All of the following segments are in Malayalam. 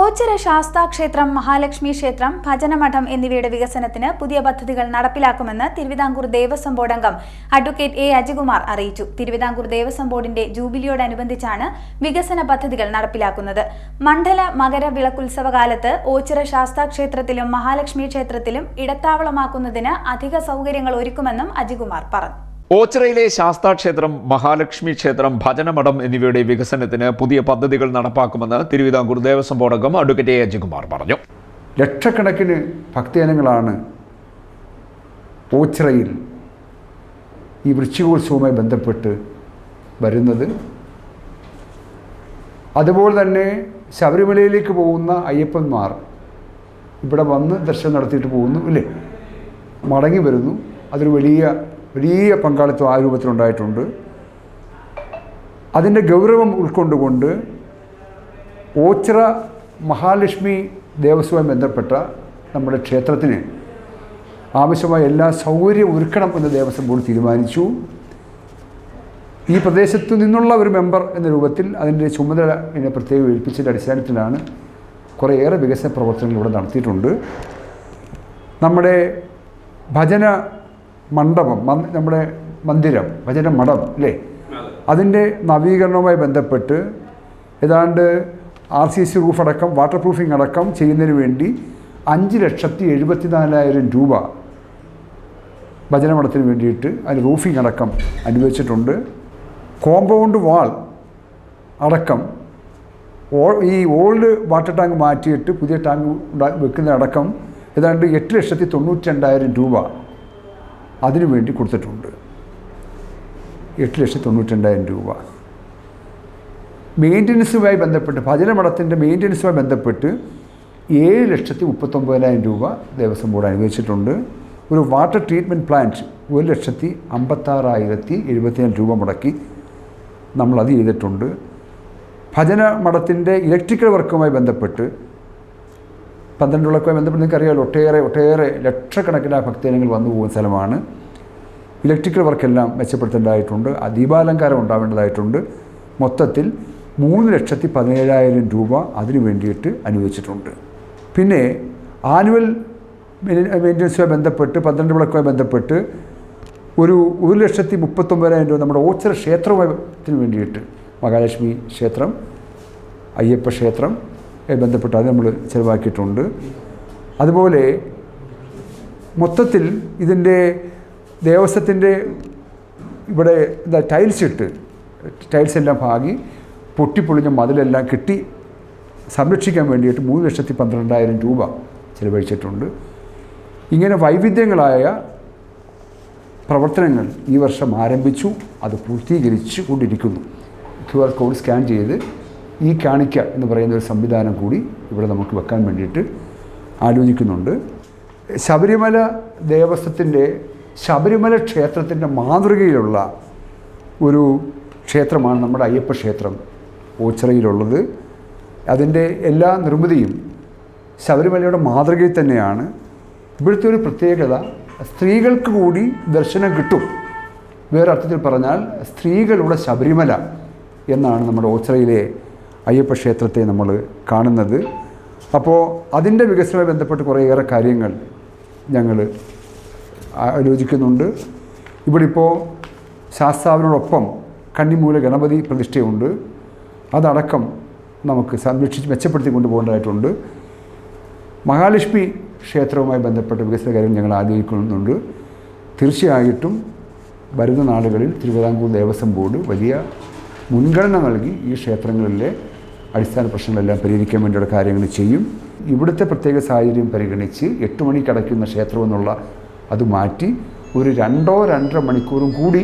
ഓച്ചിറ ശാസ്താക്ഷേത്രം മഹാലക്ഷ്മി ക്ഷേത്രം ഭജനമഠം എന്നിവയുടെ വികസനത്തിന് പുതിയ പദ്ധതികൾ നടപ്പിലാക്കുമെന്ന് തിരുവിതാംകൂർ ദേവസ്വം ബോർഡ് അംഗം അഡ്വക്കേറ്റ് എ. അജികുമാർ അറിയിച്ചു. തിരുവിതാംകൂർ ദേവസ്വം ബോർഡിന്റെ ജൂബിലിയോടനുബന്ധിച്ചാണ് വികസന പദ്ധതികൾ നടപ്പിലാക്കുന്നത്. മണ്ഡല മകര വിളക്കുത്സവ വിളക്കുത്സവകാലത്ത് ഓച്ചിറ ശാസ്താക്ഷേത്രത്തിലും മഹാലക്ഷ്മി ക്ഷേത്രത്തിലും ഇടത്താവളമാക്കുന്നതിന് അധിക സൗകര്യങ്ങൾ ഒരുക്കുമെന്നും അജികുമാർ പറഞ്ഞു. ഓച്ചിറയിലെ ശാസ്താക്ഷേത്രം മഹാലക്ഷ്മി ക്ഷേത്രം ഭജനമഠം എന്നിവയുടെ വികസനത്തിന് പുതിയ പദ്ധതികൾ നടപ്പാക്കുമെന്ന് തിരുവിതാംകൂർ ദേവസ്വം ബോർഡ് അംഗം അഡ്വക്കേറ്റ് എ അജികുമാർ പറഞ്ഞു. ലക്ഷക്കണക്കിന് ഭക്തജനങ്ങളാണ് ഓച്ചിറയിൽ ഈ വൃശ്ചികോത്സവവുമായി ബന്ധപ്പെട്ട് വരുന്നത്. അതുപോലെ തന്നെ ശബരിമലയിലേക്ക് പോകുന്ന അയ്യപ്പന്മാർ ഇവിടെ വന്ന് ദർശനം നടത്തിയിട്ട് പോകുന്നു ഇല്ലേ? മടങ്ങി വരുന്നു. അതൊരു വലിയ വലിയ പങ്കാളിത്തം ആ രൂപത്തിലുണ്ടായിട്ടുണ്ട്. അതിന്റെ ഗൗരവം ഉൾക്കൊണ്ടുകൊണ്ട് ഓച്ചിറ മഹാലക്ഷ്മി ദേവസ്വവുമായി ബന്ധപ്പെട്ട നമ്മുടെ ക്ഷേത്രത്തിന് ആവശ്യമായ എല്ലാ സൗകര്യം ഒരുക്കണം എന്ന് ദേവസ്വം ബോർഡ് തീരുമാനിച്ചു. ഈ പ്രദേശത്തു നിന്നുള്ള ഒരു മെമ്പർ എന്ന രൂപത്തിൽ അതിന്റെ ചുമതല എന്നെ പ്രത്യേകം ഏൽപ്പിച്ചതിന്റെ അടിസ്ഥാനത്തിലാണ് കുറേയേറെ വികസന പ്രവർത്തനങ്ങൾ ഇവിടെ നടത്തിയിട്ടുണ്ട്. നമ്മുടെ ഭജന മണ്ഡപം നമ്മുടെ മന്ദിരം ഭജന മഠം അല്ലേ? അതിന്റെ നവീകരണവുമായി ബന്ധപ്പെട്ട് ഏതാണ്ട് ആർ സി സി റൂഫ് അടക്കം വാട്ടർ പ്രൂഫിംഗ് അടക്കം ചെയ്യുന്നതിന് വേണ്ടി അഞ്ച് ലക്ഷത്തി എഴുപത്തി നാലായിരം രൂപ ഭജനമഠത്തിന് വേണ്ടിയിട്ട് അതിന് റൂഫിംഗ് അടക്കം അനുവദിച്ചിട്ടുണ്ട്. കോമ്പൗണ്ട് വാൾ അടക്കം ഈ ഓൾഡ് വാട്ടർ ടാങ്ക് മാറ്റിയിട്ട് പുതിയ ടാങ്ക് വെക്കുന്ന അടക്കം ഏതാണ്ട് എട്ട് ലക്ഷത്തി തൊണ്ണൂറ്റി രണ്ടായിരം രൂപ അതിനു വേണ്ടി കൊടുത്തിട്ടുണ്ട്. എട്ട് ലക്ഷത്തി തൊണ്ണൂറ്റി രണ്ടായിരം രൂപ. മെയിന്റനൻസുമായി ബന്ധപ്പെട്ട് ഭജനമഠത്തിന്റെ മെയിന്റനൻസുമായി ബന്ധപ്പെട്ട് ഏഴ് ലക്ഷത്തി മുപ്പത്തൊമ്പതിനായിരം രൂപ ദേവസ്വം ബോർഡ് അനുവദിച്ചിട്ടുണ്ട്. ഒരു വാട്ടർ ട്രീറ്റ്മെന്റ് പ്ലാന്റ് ഒരു ലക്ഷത്തി അമ്പത്താറായിരത്തി എഴുപത്തിനാല് രൂപ മുടക്കി നമ്മളത് ചെയ്തിട്ടുണ്ട്. ഭജന മഠത്തിന്റെ ഇലക്ട്രിക്കൽ വർക്കുമായി ബന്ധപ്പെട്ട് പന്ത്രണ്ട് വിളക്കുമായി ബന്ധപ്പെട്ട് നിങ്ങൾക്ക് അറിയാമല്ലോ ഒട്ടേറെ ഒട്ടേറെ ലക്ഷക്കണക്കിന് ഭക്തജനങ്ങൾ വന്നു പോകുന്ന സ്ഥലമാണ്. ഇലക്ട്രിക്കൽ വർക്കെല്ലാം മെച്ചപ്പെടുത്തേണ്ടതായിട്ടുണ്ട് ദീപാലങ്കാരം ഉണ്ടാവേണ്ടതായിട്ടുണ്ട്. മൊത്തത്തിൽ മൂന്ന് ലക്ഷത്തി പതിനേഴായിരം രൂപ അതിനു വേണ്ടിയിട്ട് അനുവദിച്ചിട്ടുണ്ട്. പിന്നെ ആനുവൽ മെയിന്റനൻസുമായി ബന്ധപ്പെട്ട് പന്ത്രണ്ട് വിളക്കുമായി ബന്ധപ്പെട്ട് ഒരു ഒരു ലക്ഷത്തി മുപ്പത്തൊമ്പതിനായിരം രൂപ നമ്മുടെ ഓച്ചര ക്ഷേത്രത്തിന് വേണ്ടിയിട്ട് മഹാലക്ഷ്മി ക്ഷേത്രം അയ്യപ്പ ക്ഷേത്രം ബന്ധപ്പെട്ട് അത് നമ്മൾ ചിലവാക്കിയിട്ടുണ്ട്. അതുപോലെ മൊത്തത്തിൽ ഇതിന്റെ ദേവസ്വത്തിന്റെ ഇവിടെ എന്താ ടൈൽസ് ഇട്ട് ടൈൽസ് എല്ലാം ഭാഗി പൊട്ടിപ്പൊളിഞ്ഞ മതിലെല്ലാം കിട്ടി സംരക്ഷിക്കാൻ വേണ്ടിയിട്ട് മൂന്ന് ലക്ഷത്തി പന്ത്രണ്ടായിരം രൂപ ചിലവഴിച്ചിട്ടുണ്ട്. ഇങ്ങനെ വൈവിധ്യങ്ങളായ പ്രവർത്തനങ്ങൾ ഈ വർഷം ആരംഭിച്ചു അത് പൂർത്തീകരിച്ചു കൊണ്ടിരിക്കുന്നു. ക്യു ആർ കോഡ് സ്കാൻ ചെയ്ത് ഈ കാണിക്ക എന്ന് പറയുന്ന ഒരു സംവിധാനം കൂടി ഇവിടെ നമുക്ക് വെക്കാൻ വേണ്ടിയിട്ട് ആലോചിക്കുന്നുണ്ട്. ശബരിമല ദേവസ്വത്തിന്റെ ശബരിമല ക്ഷേത്രത്തിന്റെ മാതൃകയിലുള്ള ഒരു ക്ഷേത്രമാണ് നമ്മുടെ അയ്യപ്പ ക്ഷേത്രം ഓച്ചിറയിലുള്ളത്. അതിന്റെ എല്ലാ നിർമ്മിതിയും ശബരിമലയുടെ മാതൃകയിൽ തന്നെയാണ്. ഇവിടുത്തെ ഒരു പ്രത്യേകത സ്ത്രീകൾക്ക് കൂടി ദർശനം കിട്ടും. വേറെ അർത്ഥത്തിൽ പറഞ്ഞാൽ സ്ത്രീകളുടെ ശബരിമല എന്നാണ് നമ്മുടെ ഓച്ചിറയിലെ അയ്യപ്പ ക്ഷേത്രത്തെ നമ്മൾ കാണുന്നത്. അപ്പോൾ അതിന്റെ വികസനവുമായി ബന്ധപ്പെട്ട് കുറേയേറെ കാര്യങ്ങൾ ഞങ്ങൾ ആലോചിക്കുന്നുണ്ട്. ഇവിടെ ഇപ്പോൾ ശാസ്താവിനോടൊപ്പം കണ്ണിമൂല ഗണപതി പ്രതിഷ്ഠയുണ്ട്. അതടക്കം നമുക്ക് സംരക്ഷിച്ച് മെച്ചപ്പെടുത്തി കൊണ്ടുപോകേണ്ടതായിട്ടുണ്ട്. മഹാലക്ഷ്മി ക്ഷേത്രവുമായി ബന്ധപ്പെട്ട വികസന കാര്യങ്ങൾ ഞങ്ങൾ ആലോചിക്കുന്നുണ്ട്. തീർച്ചയായിട്ടും വരുന്ന നാളുകളിൽ തിരുവിതാംകൂർ ദേവസ്വം ബോർഡ് വലിയ മുൻഗണന നൽകി ഈ ക്ഷേത്രങ്ങളിലെ അടിസ്ഥാന പ്രശ്നങ്ങളെല്ലാം പരിഹരിക്കാൻ വേണ്ടിയുള്ള കാര്യങ്ങൾ ചെയ്യും. ഇവിടുത്തെ പ്രത്യേക സാഹചര്യം പരിഗണിച്ച് എട്ട് മണിക്ക് അടയ്ക്കുന്ന ക്ഷേത്രം എന്നുള്ള അത് മാറ്റി ഒരു രണ്ടോ രണ്ടര മണിക്കൂറും കൂടി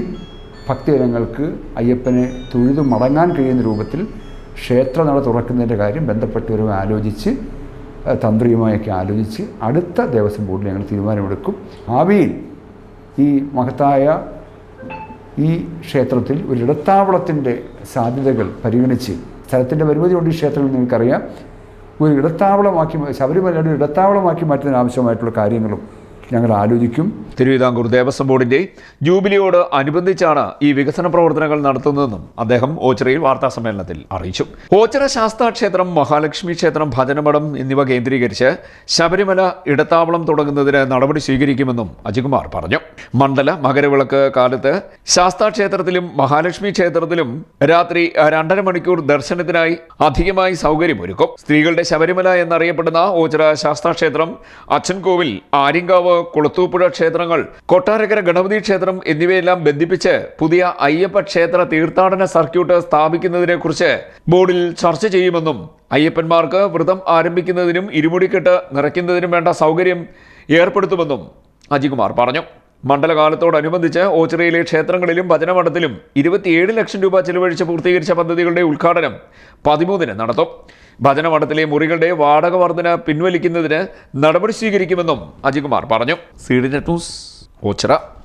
ഭക്തജനങ്ങൾക്ക് അയ്യപ്പനെ തൊഴുതു മടങ്ങാൻ കഴിയുന്ന രൂപത്തിൽ ക്ഷേത്ര നട തുറക്കുന്നതിന്റെ കാര്യം ബന്ധപ്പെട്ടവരും ആലോചിച്ച് തന്ത്രിയുമായൊക്കെ ആലോചിച്ച് അടുത്ത ദേവസ്വം ബോർഡിൽ ഞങ്ങൾ തീരുമാനമെടുക്കും. ഭാവിയിൽ ഈ മഹത്തായ ഈ ക്ഷേത്രത്തിൽ ഒരു ഇടത്താവളത്തിന്റെ സാധ്യതകൾ പരിഗണിച്ച് സ്ഥലത്തിന്റെ പരിമിതിയുണ്ട് ഈ ക്ഷേത്രത്തിൽ നിങ്ങൾക്കറിയാം. ഒരു ഇടത്താവളമാക്കി ശബരിമലയുടെ ഇടത്താവളമാക്കി മാറ്റുന്നതിന് ആവശ്യമായിട്ടുള്ള കാര്യങ്ങളും ഞങ്ങൾ ആലോചിക്കും. തിരുവിതാംകൂർ ദേവസ്വം ബോർഡിന്റെ ജൂബിലിയോട് അനുബന്ധിച്ചാണ് ഈ വികസന പ്രവർത്തനങ്ങൾ നടത്തുന്നതെന്നും അദ്ദേഹം ഓച്ചിറയിൽ വാർത്താ സമ്മേളനത്തിൽ അറിയിച്ചു. ഓച്ചിറ ശാസ്താ ക്ഷേത്രം മഹാലക്ഷ്മി ക്ഷേത്രം ഭജനമഠം എന്നിവ കേന്ദ്രീകരിച്ച് ശബരിമല ഇടത്താവളം തുടങ്ങുന്നതിന് നടപടി സ്വീകരിക്കുമെന്നും അജികുമാർ പറഞ്ഞു. മണ്ഡല മകരവിളക്ക് കാലത്ത് ശാസ്താ ക്ഷേത്രത്തിലും മഹാലക്ഷ്മി ക്ഷേത്രത്തിലും രാത്രി രണ്ടര മണിക്കൂർ ദർശനത്തിനായി അധികമായി സൗകര്യമൊരുക്കും. സ്ത്രീകളുടെ ശബരിമല എന്നറിയപ്പെടുന്ന ഓച്ചിറ ശാസ്താ ക്ഷേത്രം അച്ഛൻകോവിൽ ആര്യങ്കാവ് കുളത്തൂപ്പുഴ ക്ഷേത്രങ്ങൾ കൊട്ടാരക്കര ഗണപതി ക്ഷേത്രം എന്നിവയെല്ലാം ബന്ധിപ്പിച്ച് പുതിയ അയ്യപ്പ ക്ഷേത്ര തീർത്ഥാടന സർക്യൂട്ട് സ്ഥാപിക്കുന്നതിനെക്കുറിച്ച് ബോർഡിൽ ചർച്ച ചെയ്യുമെന്നും അയ്യപ്പന്മാർക്ക് വ്രതം ആരംഭിക്കുന്നതിനും ഇരുമുടിക്കെട്ട് നിറയ്ക്കുന്നതിനും വേണ്ട സൗകര്യം ഏർപ്പെടുത്തുമെന്നും അജികുമാർ പറഞ്ഞു. മണ്ഡലകാലത്തോടനുബന്ധിച്ച് ഓച്ചിറയിലെ ക്ഷേത്രങ്ങളിലും ഭജനമഠത്തിലും ഇരുപത്തിയേഴ് ലക്ഷം രൂപ ചെലവഴിച്ച് പൂർത്തീകരിച്ച പദ്ധതികളുടെ ഉദ്ഘാടനം പതിമൂന്നിന് നടത്തും. ഭജനമഠത്തിലെ മുറികളുടെ വാടക വർധന പിൻവലിക്കുന്നതിന് നടപടി സ്വീകരിക്കുമെന്നും അജികുമാർ പറഞ്ഞു. C news. ഓച്ചിറ.